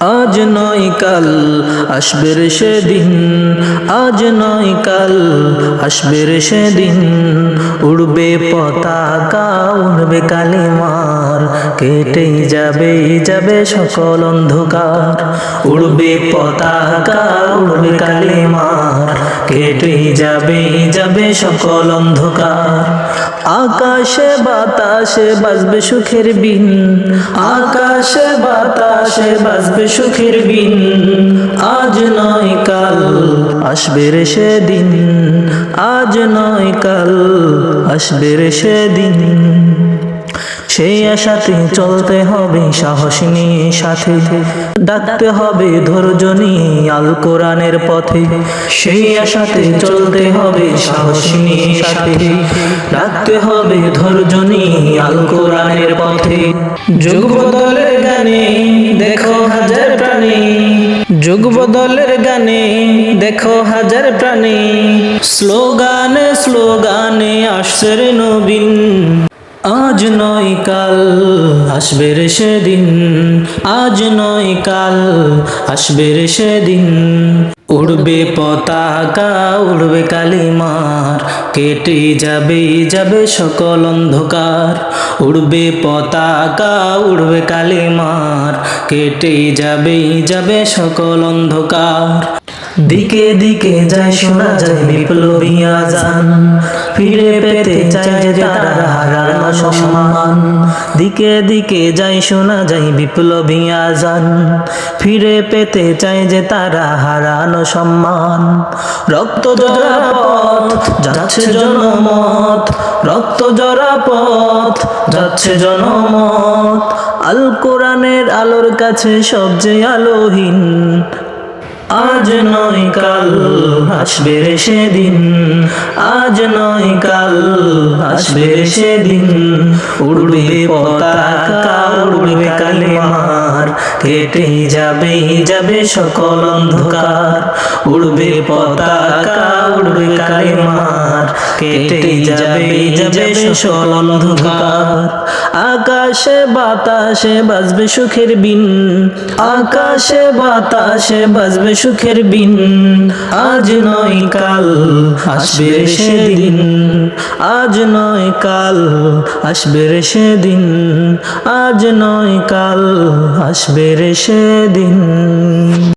আজ নয় কাল আসবে সেদিন আজ নয় কাল আসবে সেদিন। উড়বে পতাকা উড়বে কালিমার কেটেই যাবে যাবে সকল অন্ধকার। উড়বে পতাকা, উড়বে কালিমার। কেটেই যাবে যাবে সকল অন্ধকার। আকাশে বাতাসে বাজবে সুখের বিন। আকাশে বাতাসে বাজবে সুখের বিন। আজ নয় কাল, আসবে রে সেদিন। আজ নয় কাল, আসবে রে সেদিন। সেই আশাতে চলতে হবে সাহস নিয়ে সাথে। ডাকতে হবে ধৈর্য নিয়ে আল কোরআনের পথে। সেই আশাতে চলতে হবে সাহস নিয়ে সাথে। ডাকতে হবে ধৈর্য নিয়ে আল কোরআনের পথে। যুগ বদলের গানে দেখো হাজার প্রাণী। যুগ বদলের গানে দেখো হাজার প্রাণী। স্লোগানে স্লোগানে আসছে নবীন। আজ নয় কাল আসবে রে সেদিন, আজ নয় কাল আসবে রে সেদিন। উড়বে পতাকা, উড়বে কালিমার, কেটে যাবে যাবে সকল অন্ধকার। উড়বে পতাকা, উড়বে কালিমার, কেটে যাবে যাবে সকল অন্ধকার। দিকে দিকে যায়, শোনা যায় বিপ্লবী আজান। ফিরে পেতে চায় যে তারা হারানো সম্মান দিকে দিকে যায়, শোনা যায় বিপ্লবী আজান। ফিরে পেতে চায় যে তারা হারানো সম্মান রক্ত জরা পথ, যাচ্ছে জনমত। রক্ত জরা পথ, যাচ্ছে জনমত। আল কোরআনের আলোর কাছে সবচেয়ে আলোহীন আজ নয় কাল আসবে সেদিন, আজ নয় কাল আসবে সেদিন। উড়বে পতাকা, উড়বে কালিমার, কেটে যাবে যাবে সকল অন্ধকার। উড়বে পতাকা, উড়বে কালিমার, কেটে যাবে যাবে সকল অন্ধকার। আকাশে বাতাসে বাজবে সুখের বিন। আকাশে বাতাসে বাজবে সুখের বিন। আজ নয় কাল, আসবে সেদিন। আজ নয় কাল, আসবে রে সেদিন। আজ নয় কাল, আসবে রে সেদিন।